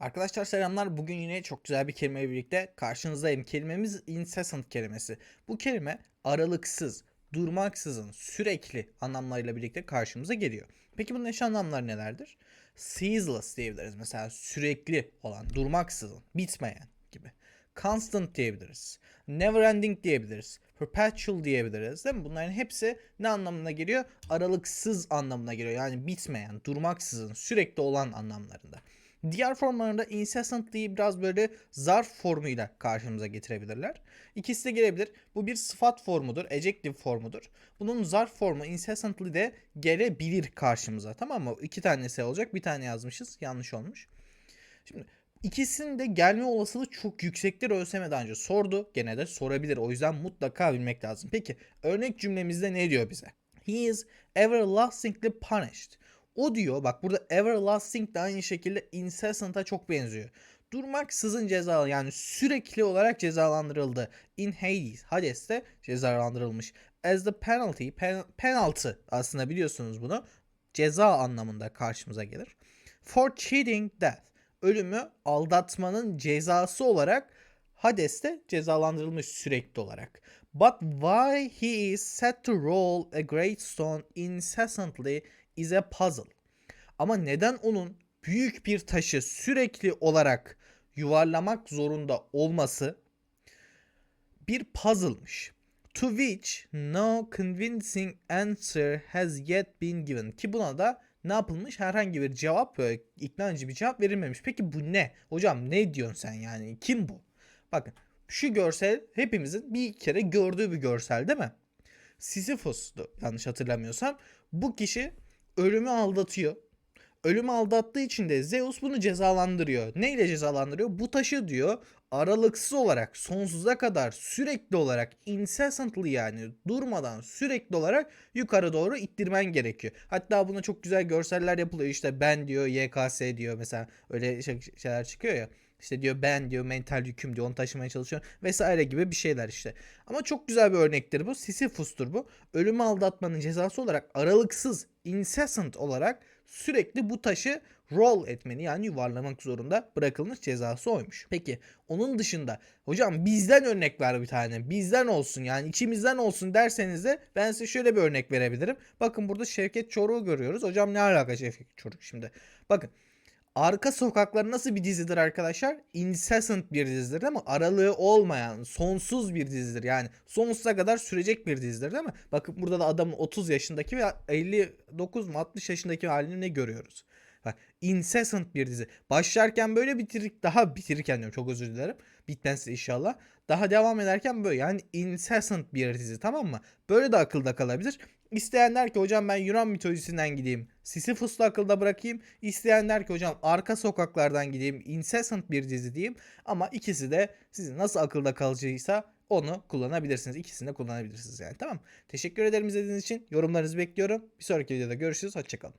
Arkadaşlar selamlar. Bugün yine çok güzel bir kelimeyle birlikte karşınızdayım. Kelimemiz incessant kelimesi. Bu kelime aralıksız, durmaksızın, sürekli anlamlarıyla birlikte karşımıza geliyor. Peki bunun eş anlamları nelerdir? Ceaseless diyebiliriz. Mesela sürekli olan, durmaksızın, bitmeyen gibi. Constant diyebiliriz. Never ending diyebiliriz. Perpetual diyebiliriz değil mi? Bunların hepsi ne anlamına geliyor? Aralıksız anlamına geliyor. Yani bitmeyen, durmaksızın, sürekli olan anlamlarında. Diğer formlarında incessantly'yi biraz böyle zarf formuyla karşımıza getirebilirler. İkisi de gelebilir. Bu bir sıfat formudur, adjective formudur. Bunun zarf formu incessantly de gelebilir karşımıza tamam mı? İki tanesi olacak, bir tane yazmışız, yanlış olmuş. Şimdi ikisinin de gelme olasılığı çok yüksektir ÖSYM'den önce sordu. Gene de sorabilir. O yüzden mutlaka bilmek lazım. Peki örnek cümlemizde ne diyor bize? He is everlastingly punished. O diyor bak burada everlasting de aynı şekilde incessant'a çok benziyor. Durmaksızın ceza yani sürekli olarak cezalandırıldı. In Hades, Hades'te cezalandırılmış. As the penalty, pen, penaltı aslında biliyorsunuz bunu. Ceza anlamında karşımıza gelir. For cheating death. Ölümü aldatmanın cezası olarak Hades'te cezalandırılmış sürekli olarak. But why he is set to roll a great stone incessantly is a puzzle. Ama neden onun büyük bir taşı sürekli olarak yuvarlamak zorunda olması bir puzzle'mış. To which no convincing answer has yet been given. Ki buna da ne yapılmış? Herhangi bir cevap, böyle bir cevap verilmemiş. Peki bu ne? Hocam ne diyorsun sen yani? Kim bu? Bakın şu görsel hepimizin bir kere gördüğü bir görsel değil mi? Sisyphus'tu yanlış hatırlamıyorsam. Bu kişi ölümü aldatıyor. Ölümü aldattığı için de Zeus bunu cezalandırıyor. Neyle cezalandırıyor? Bu taşı diyor aralıksız olarak sonsuza kadar sürekli olarak incessantly yani durmadan sürekli olarak yukarı doğru ittirmen gerekiyor. Hatta buna çok güzel görseller yapılıyor. İşte ben diyor YKS diyor mesela öyle şey- şeyler çıkıyor ya. İşte diyor ben diyor mental yüküm diyor onu taşımaya çalışıyorum vesaire gibi bir şeyler işte. Ama çok güzel bir örnektir bu. Sisyphus'tur bu. Ölümü aldatmanın cezası olarak aralıksız incessant olarak sürekli bu taşı roll etmeni yani yuvarlamak zorunda bırakılmış cezası oymuş. Peki onun dışında hocam bizden örnek ver bir tane. Bizden olsun yani içimizden olsun derseniz de ben size şöyle bir örnek verebilirim. Bakın burada Şevket Çoruk'u görüyoruz. Hocam ne alaka Şevket Çoruk şimdi? Bakın Arka Sokaklar nasıl bir dizidir arkadaşlar? Incessant bir dizidir değil mi? Aralığı olmayan, sonsuz bir dizidir. Yani sonsuza kadar sürecek bir dizidir değil mi? Bakın burada da adamın 30 yaşındaki ve 59 mu 60 yaşındaki halini ne görüyoruz? Bak, incessant bir dizi. Başlarken böyle bitirik daha bitirirken diyorum çok özür dilerim. Bitmezse inşallah. Daha devam ederken böyle yani incessant bir dizi tamam mı? Böyle de akılda kalabilir. İsteyen der ki hocam ben Yunan mitolojisinden gideyim. Sisyphus'la akılda bırakayım. İsteyen der ki hocam arka sokaklardan gideyim. Incessant bir dizi diyeyim. Ama ikisi de sizin nasıl akılda kalacaksa onu kullanabilirsiniz. İkisini de kullanabilirsiniz yani tamam. Teşekkür ederim izlediğiniz için. Yorumlarınızı bekliyorum. Bir sonraki videoda görüşürüz. Hoşçakalın.